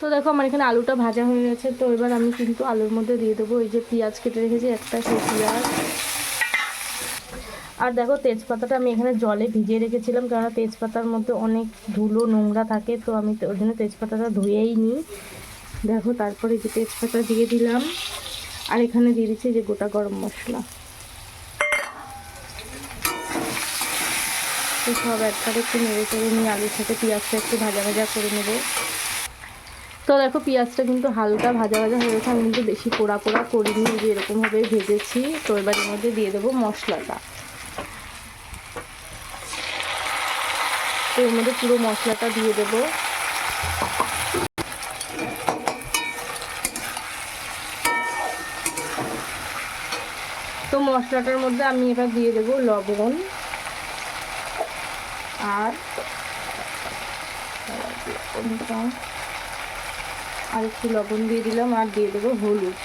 তো দেখো আমার এখানে আলুটা ভাজা হয়ে গেছে, তো এবার আমি কিন্তু আলুর মধ্যে দিয়ে দেবো। এই যে পেঁয়াজ কেটে রেখেছি, একটা সেই পেঁয়াজ। আর দেখো তেজপাতাটা আমি এখানে জলে ভিজিয়ে রেখেছিলাম, কেননা তেজপাতার মধ্যে অনেক ধুলো নোংরা থাকে, তো আমি ওই জন্য তেজপাতাটা ধুয়েই নিই। দেখো তারপরে যে তেজপাতা দিয়ে দিলাম, আর এখানে দিয়ে দিচ্ছি যে গোটা গরম মশলা। তো সব একসাথে একটু নেড়ে চেড়ে নিয়ে আলুর সাথে পেঁয়াজটা একটু ভাজা ভাজা করে নেব। তো দেখো, পেঁয়াজটা কিন্তু হালকা ভাজা ভাজা হয়ে গেছে। আমি কিন্তু বেশি পোড়া পোড়া করিনি যে এরকমভাবে ভেজেছি। তো এবার এর মধ্যে দিয়ে দেবো মশলাটা। তো এর মধ্যে পুরো মশলাটা দিয়ে দেবো। তো মশলাটার মধ্যে আমি এবার দিয়ে দেবো লবণ। আর আর একটু লবণ দিয়ে দিলাম আর দিয়ে দেবো হলুদ।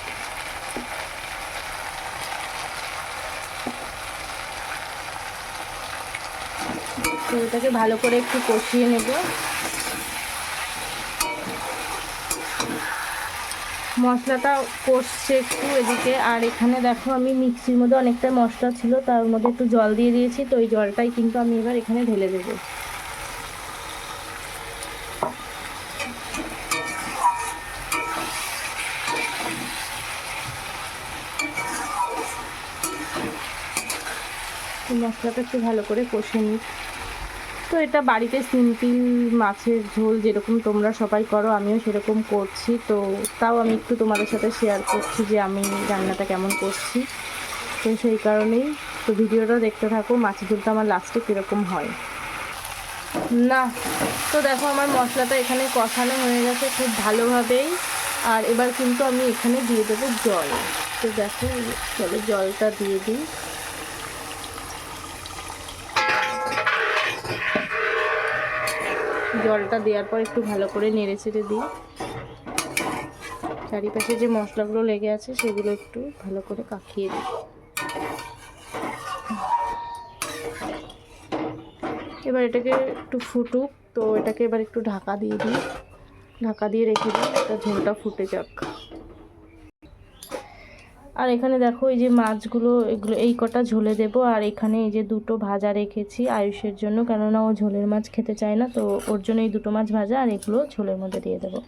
এটাকে ভালো করে একটু কষিয়ে নেব। মশলাটা কষছে একটু এদিকে, আর এখানে দেখো আমি মিক্সির মধ্যে অনেকটা মশলা ছিল, তার মধ্যে একটু জল দিয়ে দিয়েছি, তো ওই জলটাই কিন্তু আমি এবার এখানে ঢেলে দেবো। মশলাটা একটু ভালো করে কষে নিই। তো এটা বাড়িতে সিম্পল মাছের ঝোল যেরকম তোমরা সবাই করো, আমিও সেরকম করছি। তো তাও আমি একটু তোমাদের সাথে শেয়ার করছি যে আমি রান্নাটা কেমন করছি। তো সেই কারণেই তো ভিডিওটা দেখতে থাকো, মাছের ঝোলটা আমার লাস্টে কীরকম হয়। না, তো দেখো আমার মশলাটা এখানে কষানো হয়ে গেছে খুব ভালোভাবেই। আর এবার কিন্তু আমি এখানে দিয়ে দেবো জল। তো দেখো জলের জলটা দিয়ে দিই। জলটা দেওয়ার পর একটু ভালো করে নেড়ে চেড়ে দিই। চারিপাশে যে মশলাগুলো লেগে আছে, সেগুলো একটু ভালো করে কাকিয়ে দিই। এবার এটাকে একটু ফুটুক, তো এটাকে এবার একটু ঢাকা দিয়ে দিই। ঢাকা দিয়ে রেখে দিই, একটা ঝোলটা ফুটে যাক। আর এখানে দেখো, এই যে মাছগুলো, এগুলো, এই কটা ঝোলে দেবো। আর এখানে এই যে দুটো ভাজা রেখেছি আয়ুষের জন্য, কেননা ও ঝোলের মাছ খেতে চায় না, তো ওর জন্য এই দুটো মাছ ভাজা আর এগুলো ঝোলের মধ্যে দিয়ে দেবো।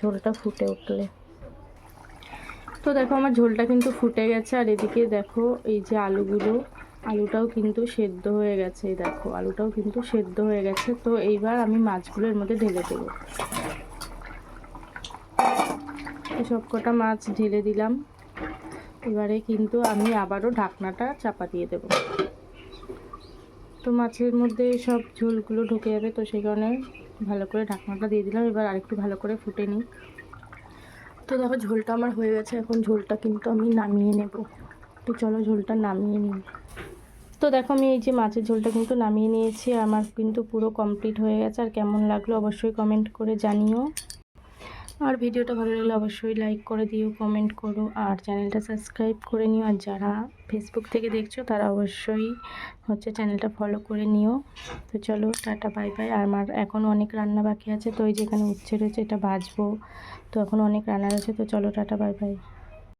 ঝোলটা ফুটে উঠলে। তো দেখো, আমার ঝোলটা কিন্তু ফুটে গেছে। আর এদিকে দেখো, এই যে আলুগুলো, আলুটাও কিন্তু সেদ্ধ হয়ে গেছে দেখো, আলুটাও কিন্তু সেদ্ধ হয়ে গেছে। তো এইবার আমি মাছগুলো এর মধ্যে ঢেলে দেবো। সব কটা মাছ ঢেলে দিলাম। এবারে কিন্তু আমি আবারও ঢাকনাটা চাপা দিয়ে দেব। তো মাছের মধ্যে সব ঝোলগুলো ঢুকে যাবে, তো সেই কারণে ভালো করে ঢাকনাটা দিয়ে দিলাম। এবার আরেকটু ভালো করে ফুটে নিই। তো দেখো ঝোলটা আমার হয়ে গেছে, এখন ঝোলটা কিন্তু আমি নামিয়ে নেব। তো চলো ঝোলটা নামিয়ে নিই। তো দেখো আমি এই যে মাছের ঝোলটা কিন্তু নামিয়ে নিয়েছি আমার কিন্তু পুরো কমপ্লিট হয়ে গেছে। আর কেমন লাগল অবশ্যই কমেন্ট করে জানিও। আর ভিডিওটা ভালো লাগলে অবশ্যই লাইক করে দিও কমেন্ট করো, আর চ্যানেলটা সাবস্ক্রাইব করে নিও। আর যারা ফেসবুক থেকে দেখছ, তারা অবশ্যই হচ্ছে চ্যানেলটা ফলো করে নিও। তো চলো, টাটা বাই বাই আর আমার এখন অনেক রান্না বাকি আছে, তো ওই যেখানে উচ্ছে রয়েছে, এটা বাজবো। তো এখন অনেক রান্না রয়েছে তো চলো, টাটা বাই বাই